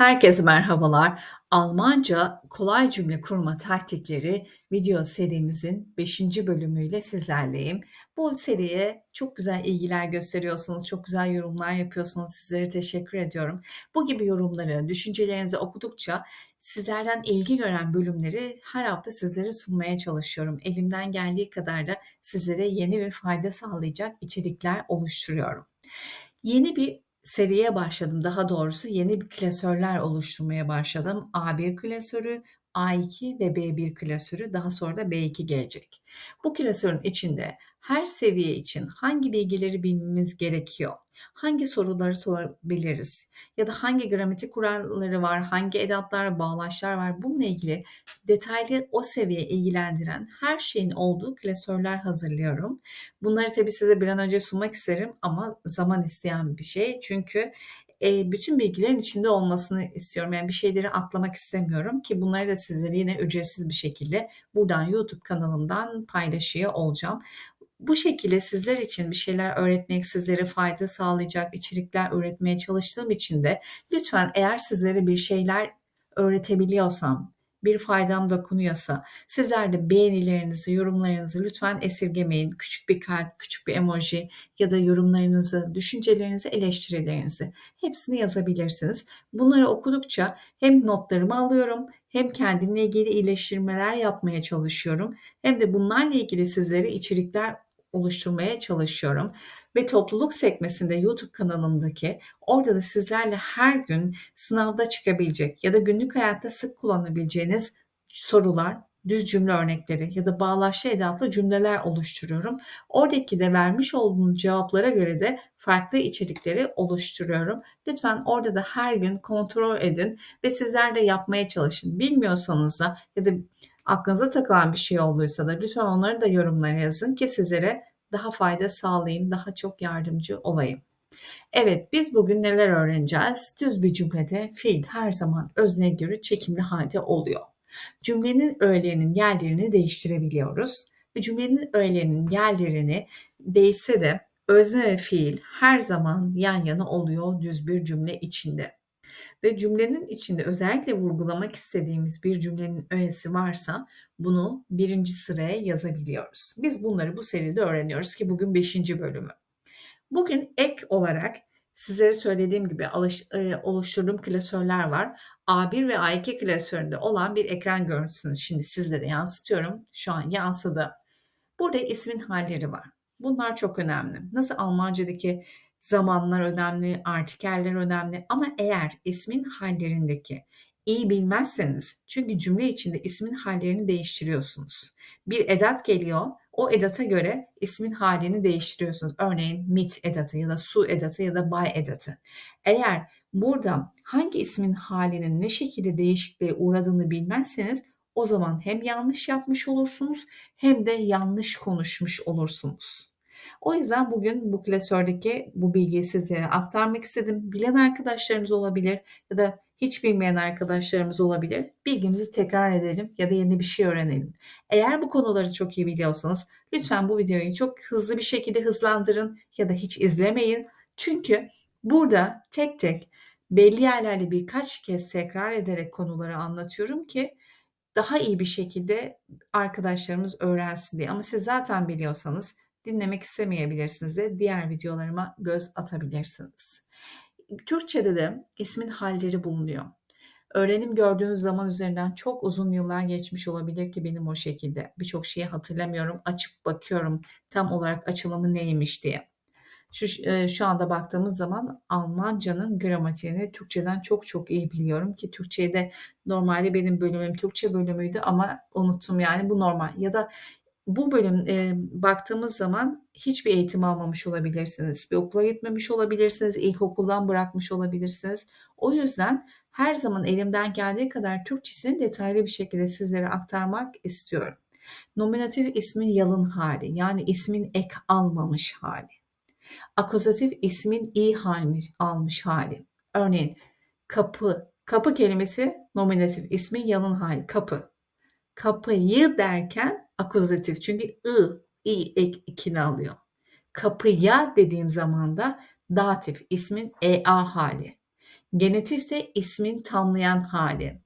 Herkese merhabalar. Almanca kolay cümle kurma taktikleri video serimizin 5. bölümüyle sizlerleyim. Bu seriye çok güzel ilgiler gösteriyorsunuz, çok güzel yorumlar yapıyorsunuz. Sizlere teşekkür ediyorum. Bu gibi yorumları, düşüncelerinizi okudukça sizlerden ilgi gören bölümleri her hafta sizlere sunmaya çalışıyorum. Elimden geldiği kadar da sizlere yeni ve fayda sağlayacak içerikler oluşturuyorum. Yeni bir seriye başladım. Daha doğrusu yeni bir klasörler oluşturmaya başladım. A1 klasörü, A2 ve B1 klasörü daha sonra da B2 gelecek. Bu klasörün içinde her seviye için hangi bilgileri bilmemiz gerekiyor? Hangi soruları sorabiliriz? Ya da hangi gramatik kuralları var, hangi edatlar, bağlaçlar var? Bununla ilgili detaylı o seviye ilgilendiren her şeyin olduğu klasörler hazırlıyorum. Bunları tabii size bir an önce sunmak isterim ama zaman isteyen bir şey. Çünkü e, bütün bilgilerin içinde olmasını istiyorum. Yani bir şeyleri atlamak istemiyorum ki bunları da sizlere yine ücretsiz bir şekilde buradan YouTube kanalımdan paylaşıyor olacağım. Bu şekilde sizler için bir şeyler öğretmek, sizlere fayda sağlayacak içerikler üretmeye çalıştığım için de lütfen eğer sizlere bir şeyler öğretebiliyorsam, bir faydam dokunuyorsa sizler de beğenilerinizi, yorumlarınızı lütfen esirgemeyin. Küçük bir kalp, küçük bir emoji ya da yorumlarınızı, düşüncelerinizi, eleştirilerinizi hepsini yazabilirsiniz. Bunları okudukça hem notlarımı alıyorum hem kendimle ilgili iyileştirmeler yapmaya çalışıyorum hem de bunlarla ilgili sizlere içerikler oluşturmaya çalışıyorum. Ve topluluk sekmesinde YouTube kanalımdaki orada da sizlerle her gün sınavda çıkabilecek ya da günlük hayatta sık kullanabileceğiniz sorular, düz cümle örnekleri ya da bağlaçlı edatlı cümleler oluşturuyorum. Oradaki de vermiş olduğunuz cevaplara göre de farklı içerikleri oluşturuyorum. Lütfen orada da her gün kontrol edin ve sizler de yapmaya çalışın. Bilmiyorsanız da ya da aklınıza takılan bir şey olduysa da lütfen onları da yorumlara yazın ki sizlere daha fayda sağlayayım, daha çok yardımcı olayım. Evet, biz bugün neler öğreneceğiz? Düz bir cümlede fiil her zaman özneye göre çekimli halde oluyor. Cümlenin öğelerinin yerlerini değiştirebiliyoruz. Ve cümlenin öğelerinin yerlerini değişse de özne ve fiil her zaman yan yana oluyor düz bir cümle içinde ve cümlenin içinde özellikle vurgulamak istediğimiz bir cümlenin öğesi varsa bunu birinci sıraya yazabiliyoruz. Biz bunları bu seride öğreniyoruz ki bugün beşinci bölümü. Bugün ek olarak sizlere söylediğim gibi e, oluşturduğum klasörler var. A1 ve A2 klasöründe olan bir ekran görüntüsünü şimdi sizlere yansıtıyorum. Şu an yansıdı. Burada ismin halleri var. Bunlar çok önemli. Nasıl Almanca'daki zamanlar önemli, artikeller önemli ama eğer ismin hallerindeki iyi bilmezseniz çünkü cümle içinde ismin hallerini değiştiriyorsunuz. Bir edat geliyor, o edata göre ismin halini değiştiriyorsunuz. Örneğin mit edatı ya da su edatı ya da bay edatı. Eğer burada hangi ismin halinin ne şekilde değişikliğe uğradığını bilmezseniz o zaman hem yanlış yapmış olursunuz hem de yanlış konuşmuş olursunuz. O yüzden bugün bu klasördeki bu bilgiyi sizlere aktarmak istedim. Bilen arkadaşlarımız olabilir ya da hiç bilmeyen arkadaşlarımız olabilir. Bilgimizi tekrar edelim ya da yeni bir şey öğrenelim. Eğer bu konuları çok iyi biliyorsanız lütfen bu videoyu çok hızlı bir şekilde hızlandırın ya da hiç izlemeyin. Çünkü burada tek tek belli yerlerde birkaç kez tekrar ederek konuları anlatıyorum ki daha iyi bir şekilde arkadaşlarımız öğrensin diye. Ama siz zaten biliyorsanız dinlemek istemeyebilirsiniz de diğer videolarıma göz atabilirsiniz. Türkçe'de de ismin halleri bulunuyor. Öğrenim gördüğünüz zaman üzerinden çok uzun yıllar geçmiş olabilir ki benim o şekilde. Birçok şeyi hatırlamıyorum. Açıp bakıyorum tam olarak açılımı neymiş diye. Şu, e, şu anda baktığımız zaman Almanca'nın gramatiğini Türkçeden çok çok iyi biliyorum ki Türkçe'de normalde benim bölümüm Türkçe bölümüydü ama unuttum yani bu normal. Ya da bu bölüm e, baktığımız zaman hiçbir eğitim almamış olabilirsiniz. Bir okula gitmemiş olabilirsiniz. ilkokuldan bırakmış olabilirsiniz. O yüzden her zaman elimden geldiği kadar Türkçesini detaylı bir şekilde sizlere aktarmak istiyorum. Nominatif ismin yalın hali yani ismin ek almamış hali. Akuzatif ismin iyi halmiş, almış hali. Örneğin kapı. Kapı kelimesi nominatif ismin yalın hali. Kapı. Kapıyı derken akuzatif. Çünkü ı, i ek ikini alıyor. Kapıya dediğim zaman da datif ismin ea hali. Genetif de ismin tamlayan hali.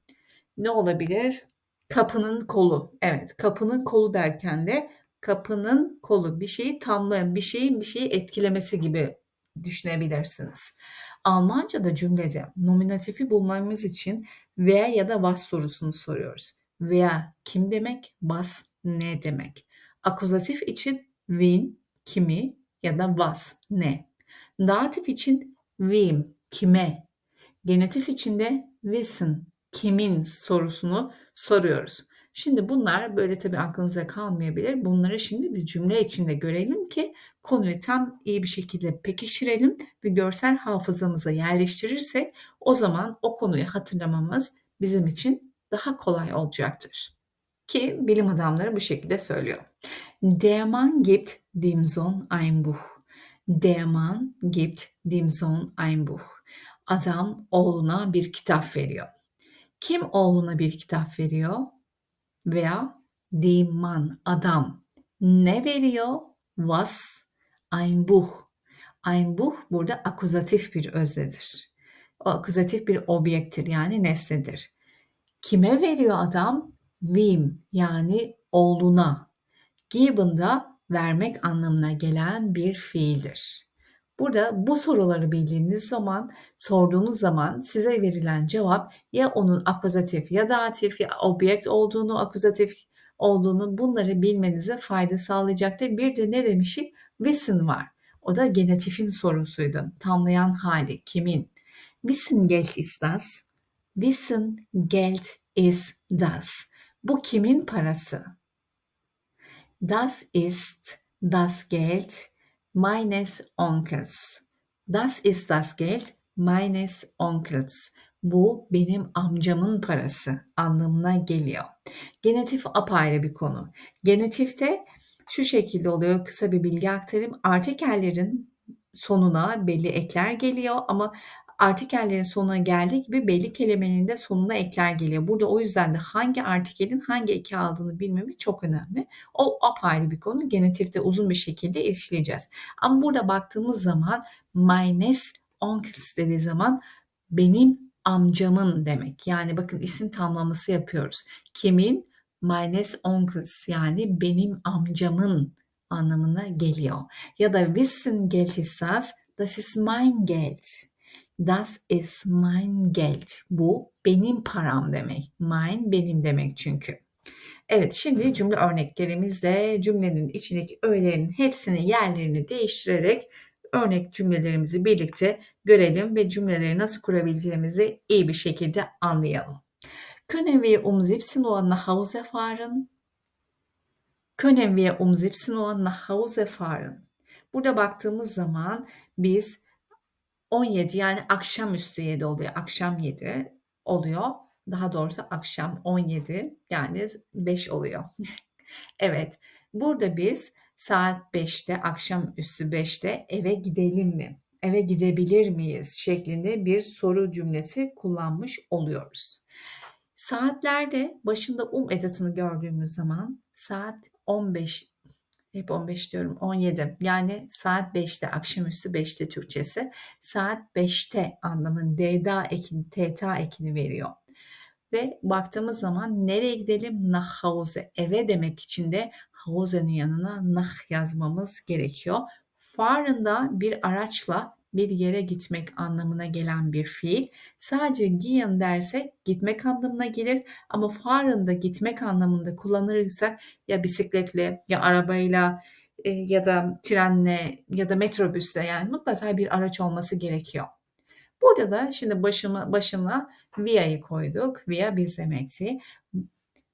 Ne olabilir? Kapının kolu. Evet, kapının kolu derken de kapının kolu bir şeyi tamlayan, bir şeyin bir şeyi etkilemesi gibi düşünebilirsiniz. Almanca'da cümlede nominatifi bulmamız için wer ya da was sorusunu soruyoruz. Wer kim demek, was ne demek. Akuzatif için wen kimi ya da was ne. Datif için wem kime. Genetif için de wissen kimin sorusunu soruyoruz. Şimdi bunlar böyle tabii aklınıza kalmayabilir. Bunları şimdi bir cümle içinde görelim ki konuyu tam iyi bir şekilde pekiştirelim ve görsel hafızamıza yerleştirirsek o zaman o konuyu hatırlamamız bizim için daha kolay olacaktır. Ki bilim adamları bu şekilde söylüyor. Der Mann gibt dem Sohn ein Buch. Der Mann gibt dem Sohn ein Buch. Adam oğluna bir kitap veriyor. Kim oğluna bir kitap veriyor? Veya dem adam. Ne veriyor? Was? Ein Buch. Ein Buch burada akuzatif bir öznedir. O akuzatif bir obyektir yani nesnedir. Kime veriyor adam? Wem yani oğluna. Given da vermek anlamına gelen bir fiildir. Burada bu soruları bildiğiniz zaman, sorduğunuz zaman size verilen cevap ya onun akuzatif ya datif ya objekt olduğunu, akuzatif olduğunu bunları bilmenize fayda sağlayacaktır. Bir de ne demiştik? Wissen var. O da genetifin sorusuydu. Tamlayan hali kimin? Wissen Geld ist das? Wissen Geld ist das. Bu kimin parası? Das ist das Geld meines Onkels. Das ist das Geld meines Onkels. Bu benim amcamın parası anlamına geliyor. Genetif apayrı bir konu. Genetifte şu şekilde oluyor kısa bir bilgi aktarayım. Artikellerin sonuna belli ekler geliyor ama artikellerin sonuna geldiği gibi belli kelimenin de sonuna ekler geliyor. Burada o yüzden de hangi artikelin hangi eki aldığını bilmemiz çok önemli. O apayrı bir konu. Genetifte uzun bir şekilde işleyeceğiz. Ama burada baktığımız zaman meines onkels dediği zaman benim amcamın demek. Yani bakın isim tamlaması yapıyoruz. Kimin? Meines onkels yani benim amcamın anlamına geliyor. Ya da wissen Geld das ist mein Geld. Das ist mein Geld. Bu benim param demek. Mein benim demek çünkü. Evet şimdi cümle örneklerimizle cümlenin içindeki öğelerin hepsini yerlerini değiştirerek örnek cümlelerimizi birlikte görelim ve cümleleri nasıl kurabileceğimizi iyi bir şekilde anlayalım. Können wir um 17 Uhr nach Hause fahren? Können wir um 17 Uhr nach Hause fahren? Burada baktığımız zaman biz 17 yani akşamüstü 7 oluyor. Akşam 7 oluyor. Daha doğrusu akşam 17 yani 5 oluyor. evet. Burada biz saat 5'te akşamüstü 5'te eve gidelim mi? Eve gidebilir miyiz? şeklinde bir soru cümlesi kullanmış oluyoruz. Saatlerde başında um edatını gördüğümüz zaman saat 15 hep 15 diyorum 17 yani saat 5'te akşamüstü 5'te Türkçesi saat 5'te anlamın DDA ekini TTA ekini veriyor. Ve baktığımız zaman nereye gidelim? Hause eve demek için de Hause'nin yanına nach yazmamız gerekiyor. Fahr'ında bir araçla bir yere gitmek anlamına gelen bir fiil. Sadece gehen derse gitmek anlamına gelir ama fahrında gitmek anlamında kullanırsak ya bisikletle ya arabayla e, ya da trenle ya da metrobüsle yani mutlaka bir araç olması gerekiyor. Burada da şimdi başıma, başına via'yı koyduk. Via biz demekti.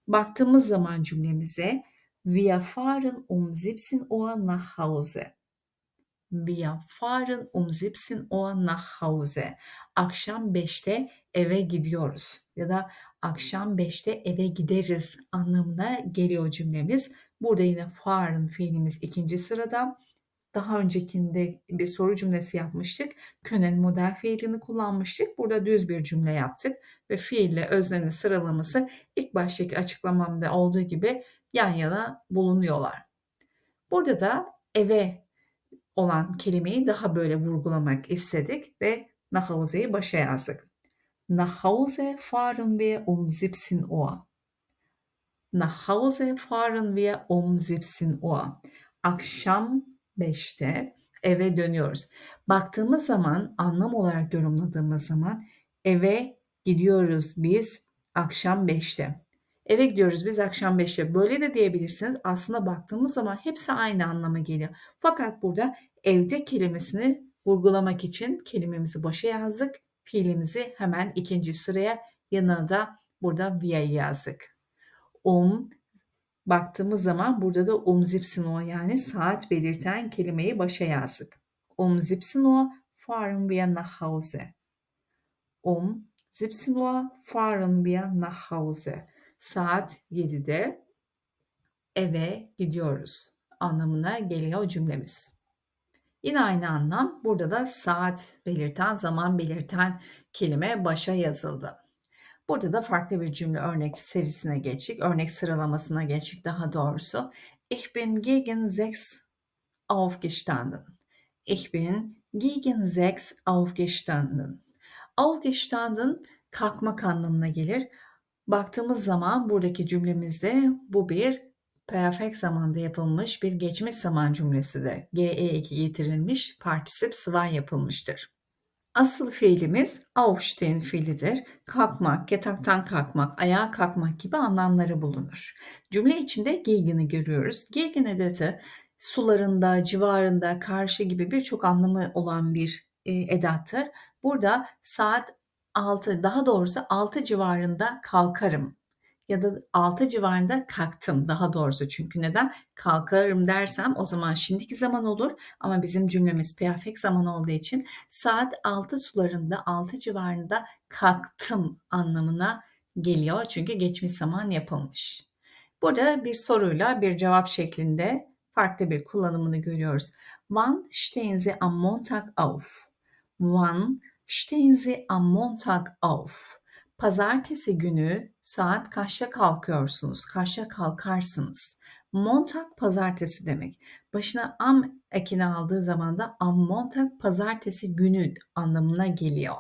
Baktığımız zaman cümlemize Wir fahren um 17 Uhr nach Hause. Wir fahren um 17 Uhr nach Hause. Akşam 5'te eve gidiyoruz ya da akşam 5'te eve gideriz anlamına geliyor cümlemiz. Burada yine fahren fiilimiz ikinci sırada. Daha öncekinde bir soru cümlesi yapmıştık. Können model fiilini kullanmıştık. Burada düz bir cümle yaptık ve fiille öznenin sıralaması ilk baştaki açıklamamda olduğu gibi yan yana bulunuyorlar. Burada da eve olan kelimeyi daha böyle vurgulamak istedik ve Nach Hause'yi başa yazdık. Nach Hause fahren wir um 17 Uhr. Nach Hause fahren wir um 17 Uhr. Akşam 5'te eve dönüyoruz. Baktığımız zaman anlam olarak yorumladığımız zaman eve gidiyoruz biz akşam 5'te. Eve gidiyoruz biz akşam 5'te. Böyle de diyebilirsiniz. Aslında baktığımız zaman hepsi aynı anlama geliyor. Fakat burada evde kelimesini vurgulamak için kelimemizi başa yazdık. Fiilimizi hemen ikinci sıraya yanına da burada wir yazdık. Um baktığımız zaman burada da um 17 Uhr yani saat belirten kelimeyi başa yazdık. Um 17 Uhr fahren wir nach Hause. Um 17 Uhr fahren wir nach Hause. Saat 7'de eve gidiyoruz anlamına geliyor cümlemiz. Yine aynı anlam. Burada da saat belirten, zaman belirten kelime başa yazıldı. Burada da farklı bir cümle örnek serisine geçtik. Örnek sıralamasına geçtik daha doğrusu. Ich bin gegen sechs aufgestanden. Ich bin gegen sechs aufgestanden. Aufgestanden kalkmak anlamına gelir. Baktığımız zaman buradaki cümlemizde bu bir perfect zamanda yapılmış bir geçmiş zaman cümlesidir. GE2 getirilmiş, partisip sıvan yapılmıştır. Asıl fiilimiz aufstehen fiilidir. Kalkmak, yataktan kalkmak, ayağa kalkmak gibi anlamları bulunur. Cümle içinde gegen'i görüyoruz. Gegen edatı sularında, civarında, karşı gibi birçok anlamı olan bir e, edattır. Burada saat 6, daha doğrusu 6 civarında kalkarım ya da 6 civarında kalktım daha doğrusu çünkü neden kalkarım dersem o zaman şimdiki zaman olur ama bizim cümlemiz perfect zaman olduğu için saat 6 sularında 6 civarında kalktım anlamına geliyor çünkü geçmiş zaman yapılmış. Burada bir soruyla bir cevap şeklinde farklı bir kullanımını görüyoruz. Wann stehen Sie am Montag auf? Wann stehen Sie am Montag auf? Pazartesi günü saat kaçta kalkıyorsunuz? Kaçta kalkarsınız? Montag pazartesi demek. Başına am ekini aldığı zaman da am Montag pazartesi günü anlamına geliyor.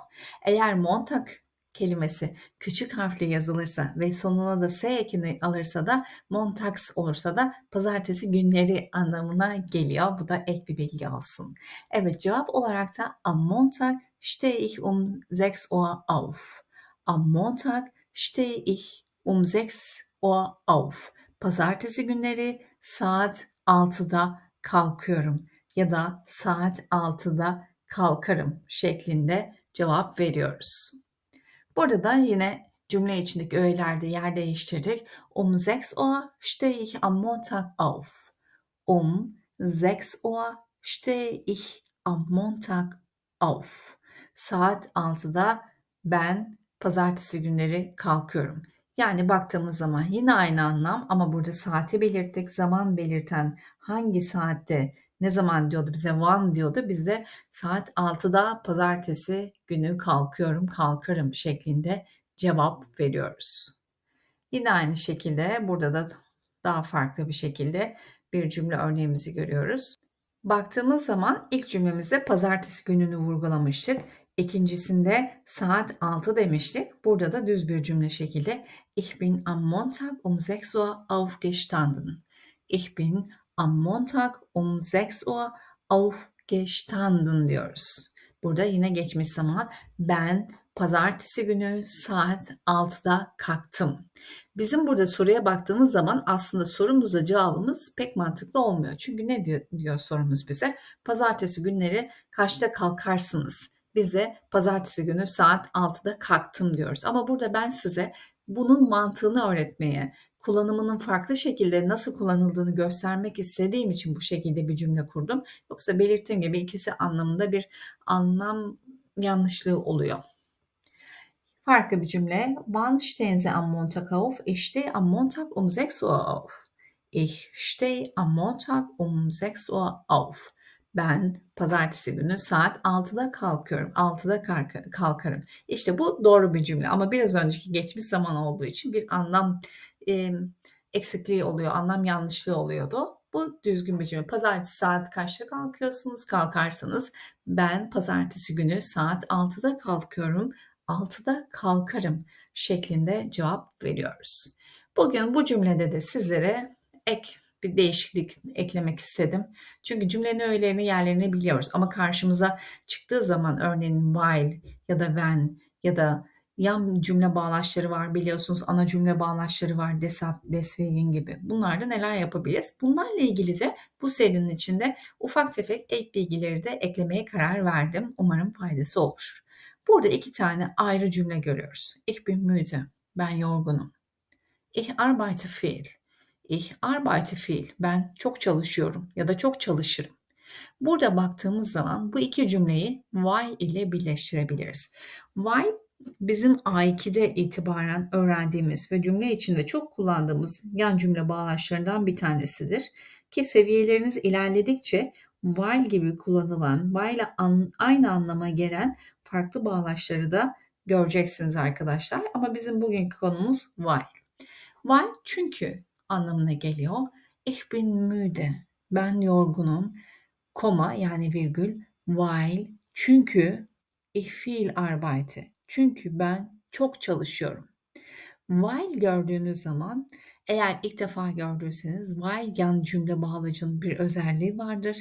Eğer Montag kelimesi küçük harfle yazılırsa ve sonuna da s ekini alırsa da montags olursa da pazartesi günleri anlamına geliyor. Bu da ek bir bilgi olsun. Evet cevap olarak da am Montag stehe ich um 6 Uhr auf. Am Montag stehe ich um 6 Uhr auf. Pazartesi günleri saat 6'da kalkıyorum ya da saat 6'da kalkarım şeklinde cevap veriyoruz. Burada da yine cümle içindeki öğelerde yer değiştirdik. Um 6 Uhr stehe ich am Montag auf. Um 6 Uhr stehe ich am Montag auf. Saat 6'da ben pazartesi günleri kalkıyorum. Yani baktığımız zaman yine aynı anlam ama burada saati belirttik. Zaman belirten hangi saatte ne zaman diyordu bize one diyordu. Biz de saat 6'da pazartesi günü kalkıyorum kalkarım şeklinde cevap veriyoruz. Yine aynı şekilde burada da daha farklı bir şekilde bir cümle örneğimizi görüyoruz. Baktığımız zaman ilk cümlemizde pazartesi gününü vurgulamıştık. İkincisinde saat 6 demiştik. Burada da düz bir cümle şekilde Ich bin am Montag um 6 Uhr aufgestanden. Ich bin am Montag um 6 Uhr aufgestanden diyoruz. Burada yine geçmiş zaman ben pazartesi günü saat 6'da kalktım. Bizim burada soruya baktığımız zaman aslında sorumuzda cevabımız pek mantıklı olmuyor. Çünkü ne diyor, diyor sorumuz bize? Pazartesi günleri kaçta kalkarsınız? Biz de pazartesi günü saat 6'da kalktım diyoruz. Ama burada ben size bunun mantığını öğretmeye, kullanımının farklı şekilde nasıl kullanıldığını göstermek istediğim için bu şekilde bir cümle kurdum. Yoksa belirttiğim gibi ikisi anlamında bir anlam yanlışlığı oluyor. Farklı bir cümle. Wann stehen Sie am Montag auf? Ich stehe am Montag um 6 Uhr auf. Ich stehe am Montag um 6 Uhr auf. Ben pazartesi günü saat 6'da kalkıyorum. 6'da kalkarım. İşte bu doğru bir cümle ama biraz önceki geçmiş zaman olduğu için bir anlam e, eksikliği oluyor, anlam yanlışlığı oluyordu. Bu düzgün bir cümle. Pazartesi saat kaçta kalkıyorsunuz? Kalkarsanız ben pazartesi günü saat 6'da kalkıyorum. 6'da kalkarım şeklinde cevap veriyoruz. Bugün bu cümlede de sizlere ek bir değişiklik eklemek istedim. Çünkü cümlenin öğelerini yerlerini biliyoruz ama karşımıza çıktığı zaman örneğin while ya da when ya da yan cümle bağlaçları var biliyorsunuz ana cümle bağlaçları var desap, deswegen gibi. Bunlarda neler yapabiliriz? Bunlarla ilgili de bu serinin içinde ufak tefek ek bilgileri de eklemeye karar verdim. Umarım faydası olur. Burada iki tane ayrı cümle görüyoruz. Ich bin müde. Ben yorgunum. Ich arbeite viel. Ich arbeite viel. Ben çok çalışıyorum ya da çok çalışırım. Burada baktığımız zaman bu iki cümleyi why ile birleştirebiliriz. Why bizim A2'de itibaren öğrendiğimiz ve cümle içinde çok kullandığımız yan cümle bağlaçlarından bir tanesidir. Ki seviyeleriniz ilerledikçe while gibi kullanılan, while ile an, aynı anlama gelen farklı bağlaçları da göreceksiniz arkadaşlar. Ama bizim bugünkü konumuz while. While çünkü anlamına geliyor. Ich bin müde. Ben yorgunum. Koma yani virgül. While çünkü ich viel arbeite. Çünkü ben çok çalışıyorum. While gördüğünüz zaman eğer ilk defa gördüyseniz while yan cümle bağlacının bir özelliği vardır.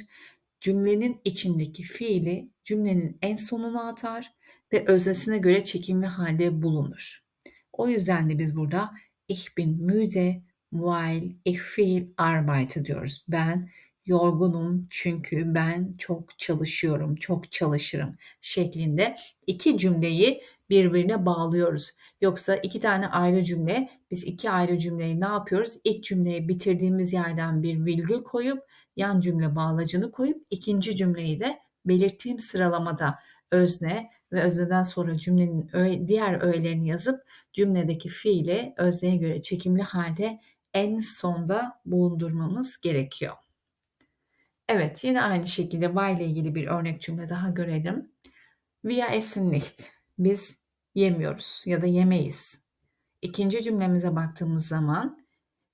Cümlenin içindeki fiili cümlenin en sonuna atar ve öznesine göre çekimli halde bulunur. O yüzden de biz burada ich bin müde while ich viel arbeite diyoruz. Ben yorgunum çünkü ben çok çalışıyorum, çok çalışırım şeklinde iki cümleyi birbirine bağlıyoruz. Yoksa iki tane ayrı cümle, biz iki ayrı cümleyi ne yapıyoruz? İlk cümleyi bitirdiğimiz yerden bir virgül koyup yan cümle bağlacını koyup ikinci cümleyi de belirttiğim sıralamada özne ve özneden sonra cümlenin diğer öğelerini yazıp cümledeki fiili özneye göre çekimli halde en sonda bulundurmamız gerekiyor. Evet yine aynı şekilde why ile ilgili bir örnek cümle daha görelim. Wir essen nicht. Biz yemiyoruz ya da yemeyiz. İkinci cümlemize baktığımız zaman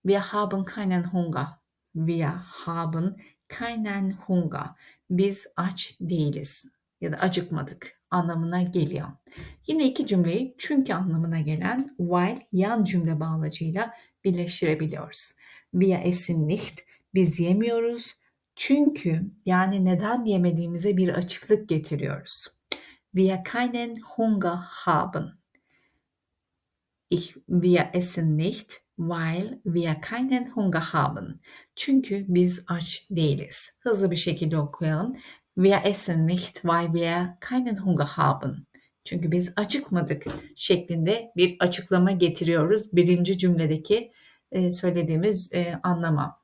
wir haben keinen Hunger. Wir haben keinen Hunger. Biz aç değiliz ya da acıkmadık anlamına geliyor. Yine iki cümleyi çünkü anlamına gelen while yan cümle bağlacıyla birleştirebiliyoruz. Wir essen nicht. Biz yemiyoruz. Çünkü yani neden yemediğimize bir açıklık getiriyoruz. Wir keinen Hunger haben. Ich, wir essen nicht, weil wir keinen Hunger haben. Çünkü biz aç değiliz. Hızlı bir şekilde okuyalım. Wir essen nicht, weil wir keinen Hunger haben. Çünkü biz acıkmadık şeklinde bir açıklama getiriyoruz birinci cümledeki e, söylediğimiz e, anlama.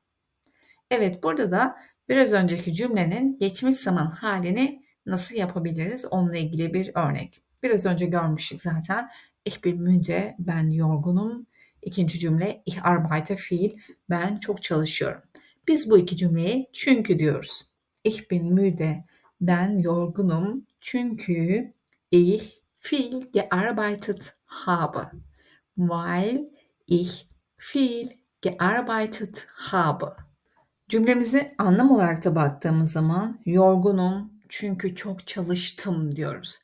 Evet burada da biraz önceki cümlenin geçmiş zaman halini nasıl yapabiliriz onunla ilgili bir örnek. Biraz önce görmüştük zaten. Ich bin müde, ben yorgunum. İkinci cümle ich arbeite viel, ben çok çalışıyorum. Biz bu iki cümleyi çünkü diyoruz. Ich bin müde, ben yorgunum çünkü ich viel gearbeitet habe. Weil ich viel gearbeitet habe. Cümlemizi anlam olarak da baktığımız zaman yorgunum çünkü çok çalıştım diyoruz.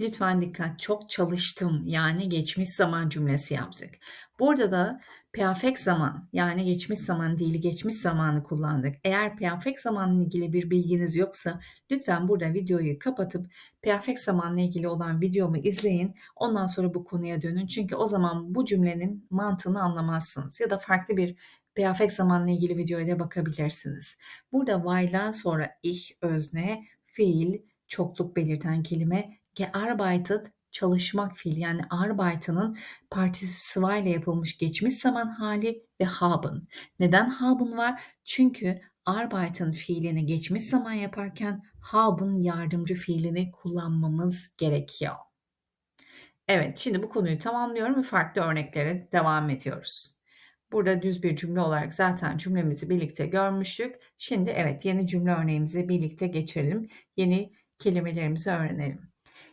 Lütfen dikkat çok çalıştım yani geçmiş zaman cümlesi yaptık. Burada da perfect zaman yani geçmiş zaman değil geçmiş zamanı kullandık. Eğer perfect zamanla ilgili bir bilginiz yoksa lütfen burada videoyu kapatıp perfect zamanla ilgili olan videomu izleyin. Ondan sonra bu konuya dönün. Çünkü o zaman bu cümlenin mantığını anlamazsınız. Ya da farklı bir perfect zamanla ilgili videoya da bakabilirsiniz. Burada while'dan sonra ich özne, fiil, çokluk belirten kelime, gearbeitet çalışmak fiil yani arbeiten'ın partisipsiva ile yapılmış geçmiş zaman hali ve haben. Neden haben var? Çünkü arbeiten fiilini geçmiş zaman yaparken haben yardımcı fiilini kullanmamız gerekiyor. Evet, şimdi bu konuyu tamamlıyorum ve farklı örneklere devam ediyoruz. Burada düz bir cümle olarak zaten cümlemizi birlikte görmüştük. Şimdi evet yeni cümle örneğimizi birlikte geçelim. Yeni kelimelerimizi öğrenelim.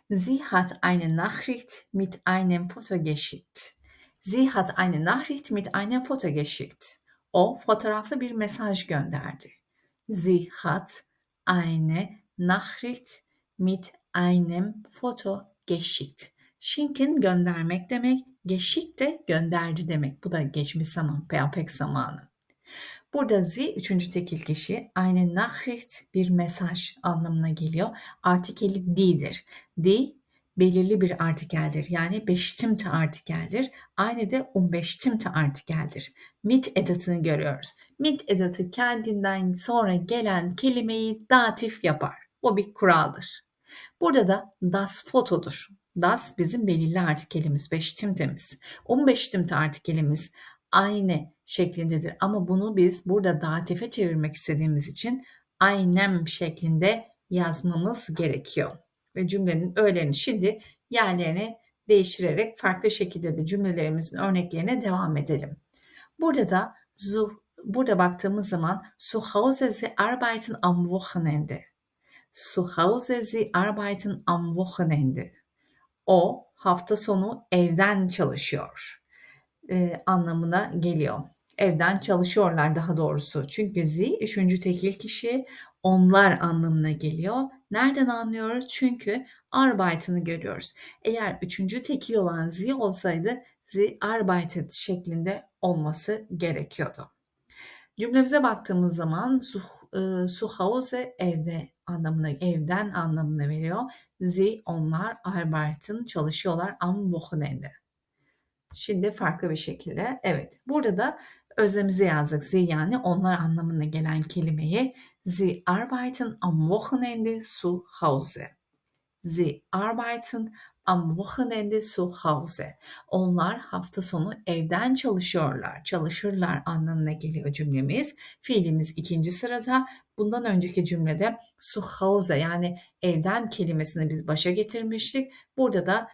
Sie hat eine Nachricht mit einem Foto geschickt. Sie hat eine Nachricht mit einem Foto geschickt. O fotoğraflı bir mesaj gönderdi. Sie hat eine Nachricht mit einem Foto geschickt. Schinken göndermek demek, geschickt de gönderdi demek. Bu da geçmiş zaman, perfect zamanı. Burada sie üçüncü tekil kişi, eine Nachricht bir mesaj anlamına geliyor. Artikeli die'dir. Die belirli bir artikeldir. Yani bestimmte artikeldir. Aynı de unbestimmte artikeldir. Mit edatını görüyoruz. Mit edatı kendinden sonra gelen kelimeyi datif yapar. O bir kuraldır. Burada da das fotodur. Das bizim belirli artikelimiz, bestimmtemiz. Unbestimmte artikelimiz aynı şeklindedir. Ama bunu biz burada datife çevirmek istediğimiz için aynem şeklinde yazmamız gerekiyor ve cümlenin öğelerini şimdi yerlerini değiştirerek farklı şekilde de cümlelerimizin örneklerine devam edelim. Burada da zu, burada baktığımız zaman zu Hause Sie arbeiten am Wochenende. Zu Hause Sie arbeiten am Wochenende. O hafta sonu evden çalışıyor e, anlamına geliyor. Evden çalışıyorlar daha doğrusu. Çünkü sie üçüncü tekil kişi onlar anlamına geliyor. Nereden anlıyoruz? Çünkü arbeit'ını görüyoruz. Eğer üçüncü tekil olan sie olsaydı sie arbeitet şeklinde olması gerekiyordu. Cümlemize baktığımız zaman zu, e, zu Hause evde anlamına, evden anlamına veriyor. Sie onlar arbeiten çalışıyorlar am Wochenende. Şimdi farklı bir şekilde. Evet. Burada da özlemizi yazdık. Sie yani onlar anlamına gelen kelimeyi Sie arbeiten am Wochenende zu Hause. Sie arbeiten am Wochenende zu Hause. Onlar hafta sonu evden çalışıyorlar, çalışırlar anlamına geliyor cümlemiz. Fiilimiz ikinci sırada. Bundan önceki cümlede zu Hause yani evden kelimesini biz başa getirmiştik. Burada da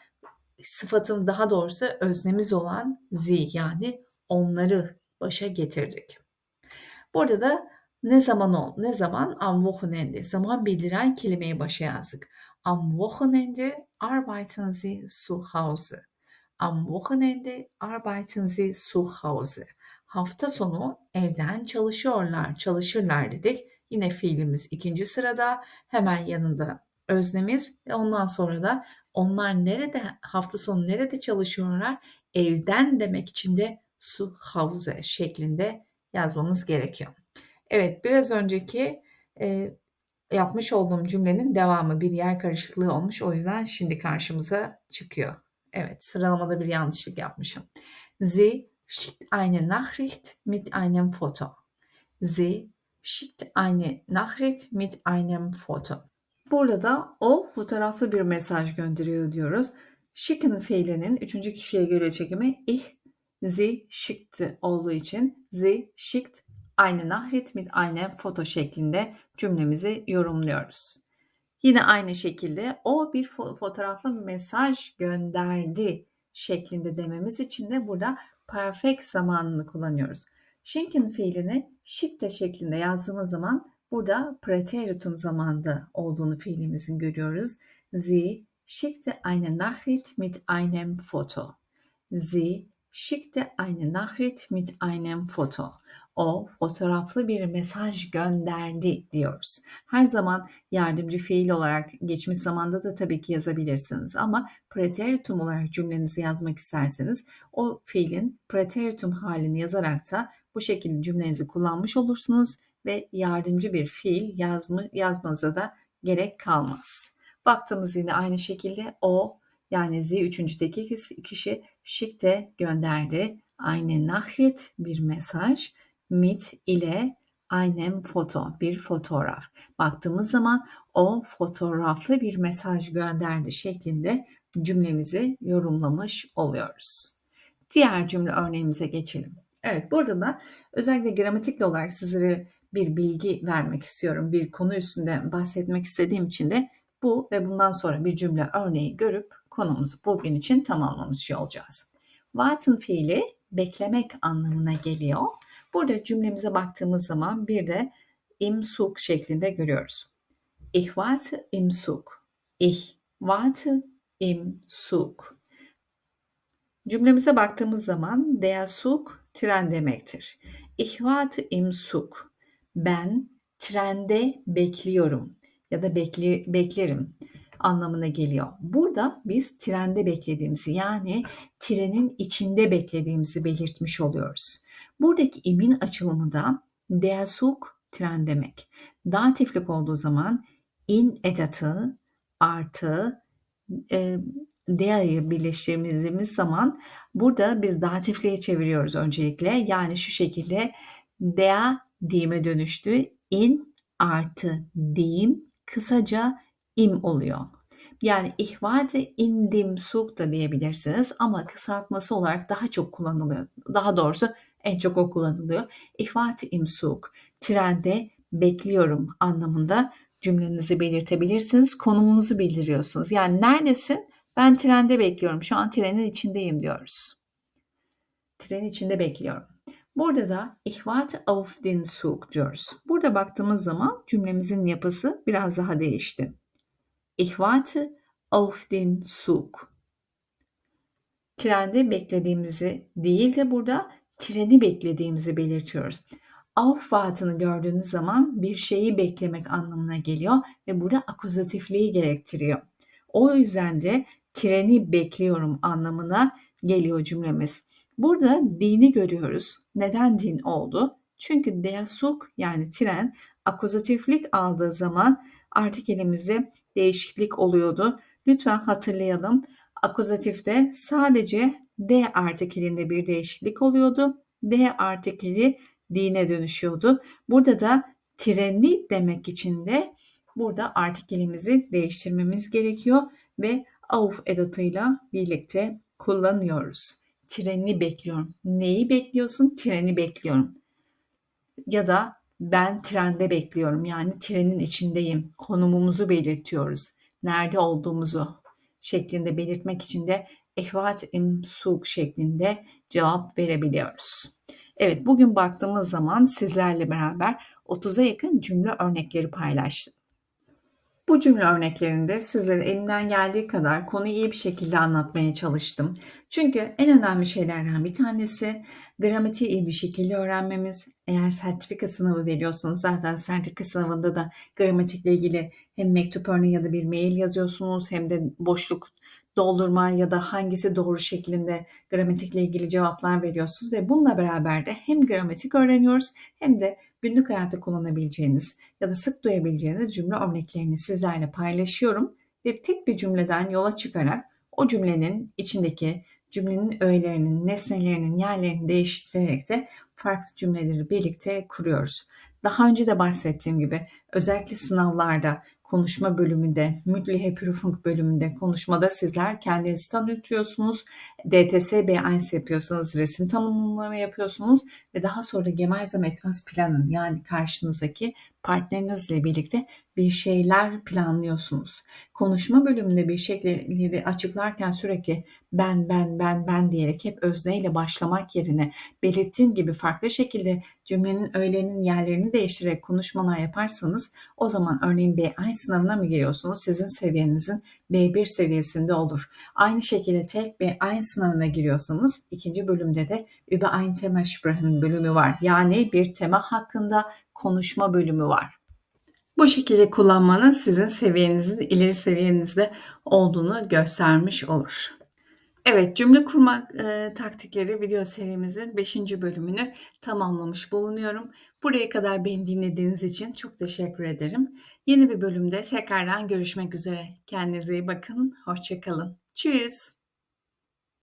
sıfatın daha doğrusu öznemiz olan zi yani onları başa getirdik. Burada da ne zaman ol, ne zaman am Wochenende zaman bildiren kelimeyi başa yazdık. Am Wochenende arbeiten Sie zu Hause. Am Wochenende arbeiten Sie zu Hause. Hafta sonu evden çalışıyorlar, çalışırlar dedik. Yine fiilimiz ikinci sırada. Hemen yanında öznemiz ve ondan sonra da onlar nerede hafta sonu nerede çalışıyorlar? Evden demek için de su Hause şeklinde yazmamız gerekiyor. Evet biraz önceki e, yapmış olduğum cümlenin devamı bir yer karışıklığı olmuş. O yüzden şimdi karşımıza çıkıyor. Evet sıralamada bir yanlışlık yapmışım. Sie schickt eine Nachricht mit einem Foto. Sie schickt eine Nachricht mit einem Foto. Burada da o fotoğraflı bir mesaj gönderiyor diyoruz. Schicken fiilinin üçüncü kişiye göre çekimi ich, sie schickte olduğu için sie schickt eine Nachricht mit einem Foto şeklinde cümlemizi yorumluyoruz. Yine aynı şekilde o bir fotoğraflı mesaj gönderdi şeklinde dememiz için de burada perfect zamanını kullanıyoruz. Schenken fiilini schickte şeklinde yazdığımız zaman Burada Präteritum zamanda olduğunu fiilimizin görüyoruz. Sie schickte eine Nachricht mit einem Foto. Sie schickte eine Nachricht mit einem Foto. O fotoğraflı bir mesaj gönderdi diyoruz. Her zaman yardımcı fiil olarak geçmiş zamanda da tabii ki yazabilirsiniz ama preteritum olarak cümlenizi yazmak isterseniz o fiilin preteritum halini yazarak da bu şekilde cümlenizi kullanmış olursunuz ve yardımcı bir fiil yazma, yazmanıza da gerek kalmaz. Baktığımız yine aynı şekilde o yani Z üçüncüdeki kişi şikte gönderdi. Aynı Nachricht bir mesaj. Mit ile einem foto bir fotoğraf. Baktığımız zaman o fotoğraflı bir mesaj gönderdi şeklinde cümlemizi yorumlamış oluyoruz. Diğer cümle örneğimize geçelim. Evet burada da özellikle gramatikli olarak sizlere bir bilgi vermek istiyorum. Bir konu üstünde bahsetmek istediğim için de bu ve bundan sonra bir cümle örneği görüp konumuzu bugün için tamamlamış olacağız. Warten fiili beklemek anlamına geliyor. Burada cümlemize baktığımız zaman bir de im Zug şeklinde görüyoruz. Ich warte im Zug. Ich warte im Zug. Cümlemize baktığımız zaman der Zug tren demektir. Ich warte im Zug. Ben trende bekliyorum ya da bekli, beklerim anlamına geliyor. Burada biz trende beklediğimizi yani trenin içinde beklediğimizi belirtmiş oluyoruz. Buradaki imin açılımı da der Zug tren demek. Datiflik olduğu zaman in edatı artı e, dea'yı birleştirdiğimiz zaman burada biz datifliğe çeviriyoruz öncelikle. Yani şu şekilde dea dime dönüştü. In artı dim kısaca im oluyor. Yani ihvate indim suk da diyebilirsiniz ama kısaltması olarak daha çok kullanılıyor. Daha doğrusu en çok o kullanılıyor. İhvate im suk, trende bekliyorum anlamında cümlenizi belirtebilirsiniz. Konumunuzu bildiriyorsunuz. Yani neredesin? Ben trende bekliyorum. Şu an trenin içindeyim diyoruz. Trenin içinde bekliyorum. Burada da ich warte auf den Zug diyoruz. Burada baktığımız zaman cümlemizin yapısı biraz daha değişti. Ich warte auf den Zug. Trende beklediğimizi değil de burada treni beklediğimizi belirtiyoruz. Aufwarten'ı gördüğünüz zaman bir şeyi beklemek anlamına geliyor ve burada akuzatifliği gerektiriyor. O yüzden de treni bekliyorum anlamına geliyor cümlemiz. Burada dini görüyoruz. Neden din oldu? Çünkü der Zug yani tren akuzatiflik aldığı zaman artık elimizde değişiklik oluyordu. Lütfen hatırlayalım. Akuzatifte sadece D artikelinde bir değişiklik oluyordu. D artikeli dine dönüşüyordu. Burada da trenli demek için de burada artikelimizi değiştirmemiz gerekiyor ve auf edatıyla birlikte kullanıyoruz. Treni bekliyorum. Neyi bekliyorsun? Treni bekliyorum. Ya da ben trende bekliyorum. Yani trenin içindeyim. Konumumuzu belirtiyoruz. Nerede olduğumuzu şeklinde belirtmek için de ehvat im suk şeklinde cevap verebiliyoruz. Evet bugün baktığımız zaman sizlerle beraber 30'a yakın cümle örnekleri paylaştım. Bu cümle örneklerinde sizlere elimden geldiği kadar konuyu iyi bir şekilde anlatmaya çalıştım. Çünkü en önemli şeylerden bir tanesi gramatiği iyi bir şekilde öğrenmemiz. Eğer sertifika sınavı veriyorsanız zaten sertifika sınavında da gramatikle ilgili hem mektup örneği ya da bir mail yazıyorsunuz hem de boşluk doldurma ya da hangisi doğru şeklinde gramatikle ilgili cevaplar veriyorsunuz ve bununla beraber de hem gramatik öğreniyoruz hem de günlük hayatta kullanabileceğiniz ya da sık duyabileceğiniz cümle örneklerini sizlerle paylaşıyorum ve tek bir cümleden yola çıkarak o cümlenin içindeki cümlenin öğelerinin, nesnelerinin yerlerini değiştirerek de farklı cümleleri birlikte kuruyoruz. Daha önce de bahsettiğim gibi özellikle sınavlarda konuşma bölümünde, Mündliche Prüfung bölümünde konuşmada sizler kendinizi tanıtıyorsunuz. DTS B1 yapıyorsanız resim tanımlama yapıyorsunuz ve daha sonra Gemeinsam etmez planın yani karşınızdaki partnerinizle birlikte bir şeyler planlıyorsunuz. Konuşma bölümünde bir şeyleri açıklarken sürekli ben ben ben ben diyerek hep özneyle başlamak yerine belirttiğim gibi farklı şekilde cümlenin öğelerinin yerlerini değiştirerek konuşmalar yaparsanız o zaman örneğin B1 sınavına mı giriyorsunuz? Sizin seviyenizin B1 seviyesinde olur. Aynı şekilde tek B1 sınavına giriyorsanız ikinci bölümde de über ein Thema sprechen bölümü var. Yani bir tema hakkında konuşma bölümü var. Bu şekilde kullanmanız sizin seviyenizin ileri seviyenizde olduğunu göstermiş olur. Evet, cümle kurma e, taktikleri video serimizin 5. bölümünü tamamlamış bulunuyorum. Buraya kadar beni dinlediğiniz için çok teşekkür ederim. Yeni bir bölümde tekrardan görüşmek üzere. Kendinize iyi bakın. Hoşçakalın. Tschüss.